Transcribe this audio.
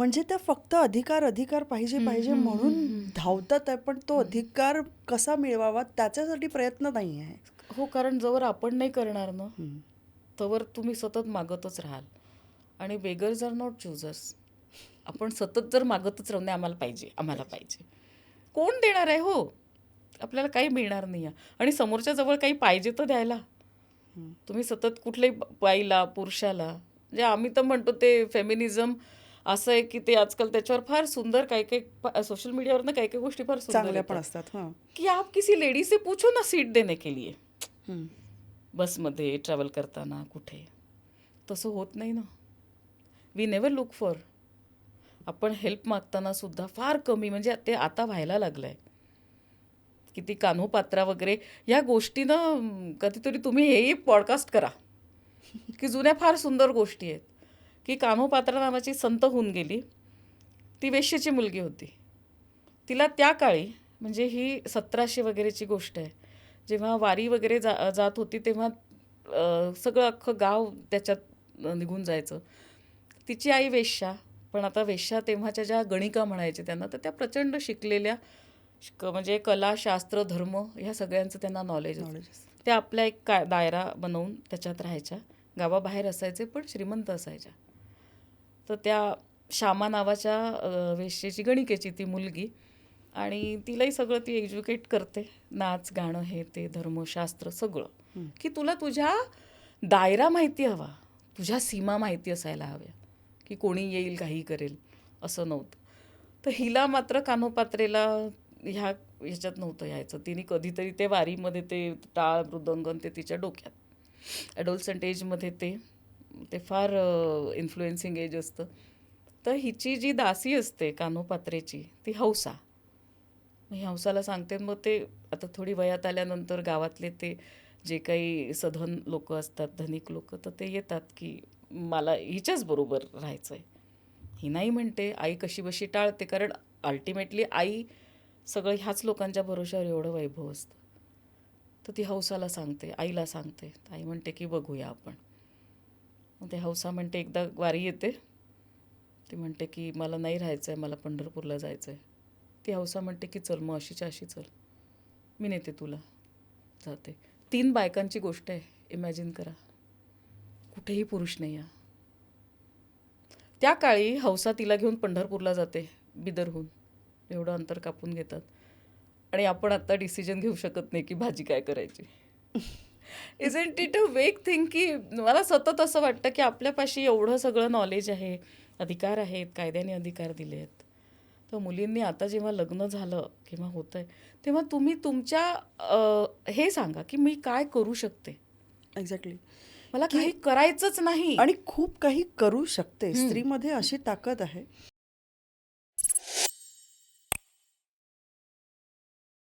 म्हणजे त्या फक्त अधिकार अधिकार पाहिजे पाहिजे म्हणून धावतात आहे पण तो अधिकार कसा मिळवावा त्याच्यासाठी प्रयत्न नाही आहे. हो कारण जवळ आपण नाही करणार ना. तवर तुम्ही सतत मागतच राहाल. आणि बेगर्स आर नॉट चुजर्स आपण सतत जर मागतच राहू नाही आम्हाला पाहिजे आम्हाला पाहिजे. कोण देणार आहे हो? आपल्याला काही मिळणार नाही आहे. आणि समोरच्या जवळ काही पाहिजे तर द्यायला. तुम्ही सतत कुठल्याही बाईला पुरुषाला म्हणजे आम्ही तर म्हणतो ते फेमिनिझम असं आहे की ते आजकाल त्याच्यावर फार सुंदर काही काही सोशल मीडियावरनं काही काही गोष्टी फार सुंदर चांगल्या पण. असतात कि आप किसी लेडी से पूछो ना सीट देने के लिए. हम्म. बसमध्ये ट्रॅव्हल करताना कुठे. तसं होत नाही ना. वी नेवर लुक फॉर आपण हेल्प मागताना सुद्धा फार कमी म्हणजे ते आता व्हायला लागलं आहे किती कान्होपात्रा वगैरे या गोष्टीनं कधीतरी तुम्ही हेही पॉडकास्ट करा. की जुन्या फार सुंदर गोष्टी आहेत. की कान्होपात्रा नावाची संत होऊन गेली. ती वेश्येची मुलगी होती. तिला त्या काळी म्हणजे ही सतराशे वगैरेची गोष्ट आहे जेव्हा वारी वगैरे जा जात होती तेव्हा सगळं अख्खं गाव त्याच्यात निघून जायचं. तिची आई वेश्या पण आता वेश्या तेव्हाच्या ज्या गणिका म्हणायचे त्यांना तर त्या प्रचंड शिकलेल्या शिक- म्हणजे कला शास्त्र धर्म ह्या सगळ्यांचं त्यांना नॉलेज त्या आपल्या एक का दायरा बनवून त्याच्यात राहायच्या. गावाबाहेर असायचे पण श्रीमंत असायच्या. तर त्या श्यामा नावाच्या वेश्येची गणिकेची ती मुलगी. आणि तिलाही सगळं ती एज्युकेट करते. नाच गाणं हे ते धर्मशास्त्र सगळं. की तुला तुझ्या दायरा माहिती हवा. तुझ्या सीमा माहिती असायला हव्या. की कोणी येईल काही करेल असं नव्हतं. तर हिला मात्र कानोपात्रेला ह्या ह्याच्यात नव्हतं यायचं. तिने कधीतरी ते वारीमध्ये ते टाळ मृदंगन ते तिच्या डोक्यात. ॲडोल्संट एजमध्ये ते ते फार इन्फ्लुएन्सिंग एज असतं. तर हिची जी दासी असते कानोपात्रेची ती हौसा. मी हौसाला सांगते मग ते आता थोडी वयात आल्यानंतर गावातले ते जे काही सधन लोक असतात धनिक लोक तर ते येतात की मला हिच्याच बरोबर राहायचं आहे ही नाही म्हणते आई कशी बशी टाळते कारण अल्टिमेटली आई सगळं ह्याच लोकांच्या भरोशावर एवढं वैभव असतं. तर ती हौसाला सांगते आईला सांगते आई म्हणते की बघूया आपण. मग ते हौसा म्हणते एकदा वारी येते. ती म्हणते की मला नाही राहायचं आहे मला पंढरपूरला जायचं आहे ती हौसा म्हणते की चल मग अशीच्या अशी चल. मी नेते तुला. जाते. तीन बायकांची गोष्ट आहे. इमॅजिन करा. कुठेही पुरुष नाही या त्या काळी हौसा तिला घेऊन पंढरपूरला जाते बिदरहून. एवढं अंतर कापून घेतात. आणि आपण आत्ता डिसिजन घेऊ शकत नाही की भाजी काय करायची. इज इट इट अ वेग थिंग की मला सतत असं वाटतं की आपल्यापाशी एवढं सगळं नॉलेज आहे अधिकार आहेत कायद्याने अधिकार दिले आहेत तर मुलींनी आता जेव्हा लग्न झालं किंवा होतं आहे तेव्हा तुम्ही तुमच्या अ, हे सांगा की मी काय करू शकते? एक्झॅक्टली मला काही करायचंच नाही. आणि खूप काही करू शकते. स्त्रीमध्ये अशी ताकद आहे